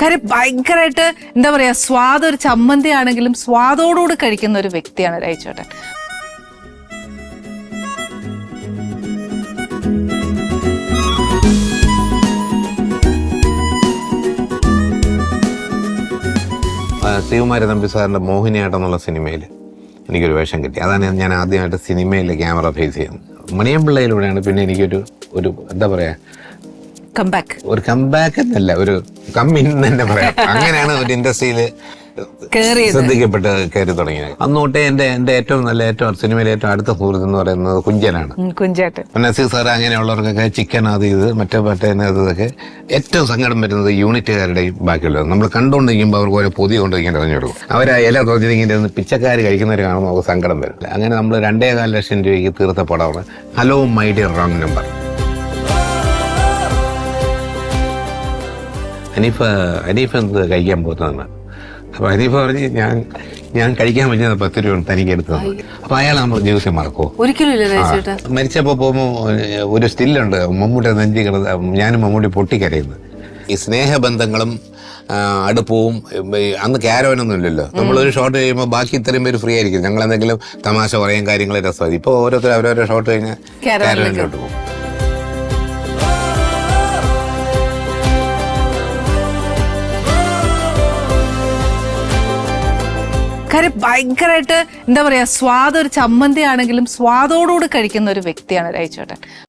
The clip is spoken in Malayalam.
കാര്യം ഭയങ്കരമായിട്ട് എന്താ പറയാ സ്വാദ് ഒരു ചമ്മന്തി ആണെങ്കിലും സ്വാദോടുകൂടി കഴിക്കുന്ന ഒരു വ്യക്തിയാണ് രാജേട്ടൻ ആ, ശ്രീകുമാര തമ്പി സാറിന്റെ മോഹിനിയാട്ടം എന്നുള്ള സിനിമയിൽ എനിക്കൊരു വേഷം കിട്ടി. അതാണ് ഞാൻ ആദ്യമായിട്ട് സിനിമയിൽ ക്യാമറ ഫേസ് ചെയ്യുന്നത്. മണിയമ്പിള്ളയിലൂടെയാണ് പിന്നെ എനിക്കൊരു ഒരു എന്താ പറയാ കംബാക്ക് ഒരു കംബാക്ക് എന്നല്ല ഒരു കമ്മിൻ തന്നെ പറയാം. അങ്ങനെയാണ് ഒരു ഇൻഡസ്ട്രിയിൽ ശ്രദ്ധിക്കപ്പെട്ട് കയറി തുടങ്ങിയത്. അന്ന് തൊട്ടേ എന്റെ എന്റെ ഏറ്റവും നല്ല ഏറ്റവും സിനിമയിലെ ഏറ്റവും അടുത്ത സുഹൃത്ത് എന്ന് പറയുന്നത് കുഞ്ചനാണ്. നസീർ സാർ അങ്ങനെയുള്ളവർക്കൊക്കെ ചിക്കൻ അത് ഇത് മറ്റേ മറ്റേ ഇതൊക്കെ ഏറ്റവും സങ്കടം വരുന്നത് യൂണിറ്റുകാരുടെയും ബാക്കിയുള്ളത് നമ്മൾ കണ്ടുകൊണ്ടിരിക്കുമ്പോൾ അവർക്ക് ഓരോ പൊതി കൊണ്ടിരിക്കാൻ കൊടുക്കും അവർ ഇല തുറച്ചിരിക്കുന്ന പിച്ചക്കാർ കഴിക്കുന്നവർ കാണുമ്പോൾ നമുക്ക് സങ്കടം വരും. അങ്ങനെ നമ്മൾ രണ്ടേ കാല ലക്ഷം രൂപയ്ക്ക് തീർത്ത പടമാണ്. Hello my dear wrong number Aneefa Aneef എന്ത് കഴിക്കാൻ പോകുന്നതാണ് അപ്പോൾ അനീഫ് പറഞ്ഞ് ഞാൻ ഞാൻ കഴിക്കാൻ പറ്റുന്ന പത്ത് രൂപ തനിക്ക് എടുത്തു അപ്പൊ അയാൾ നമ്മൾ ജ്യൂസ് മറക്കോ ഒരിക്കലും മരിച്ചപ്പോ പോകുമ്പോ ഒരു സ്റ്റില്ലുണ്ട്. മമ്മൂട്ടി നെഞ്ചി കിടന്ന് ഞാനും മമ്മൂട്ടി പൊട്ടിക്കരയുന്നത് ഈ സ്നേഹബന്ധങ്ങളും അടുപ്പവും അന്ന് ക്യാരവനൊന്നും ഇല്ലല്ലോ. നമ്മളൊരു ഷോട്ട് കഴിയുമ്പോൾ ബാക്കി ഇത്രയും പേര് ഫ്രീ ആയിരിക്കും. ഞങ്ങൾ എന്തെങ്കിലും തമാശ പറയും കാര്യങ്ങൾ രസമായി ഇപ്പോൾ ഓരോരുത്തർ അവരവരുടെ ഷോട്ട് കഴിഞ്ഞാൽ ക്യാരവനിലോട്ട് പോകും. കാര്യം ഭയങ്കരമായിട്ട് എന്താ പറയാ സ്വാദ് ഒരു ചമ്മന്തി ആണെങ്കിലും സ്വാദോടുകൂടി കഴിക്കുന്ന ഒരു വ്യക്തിയാണ് രാജേട്ടൻ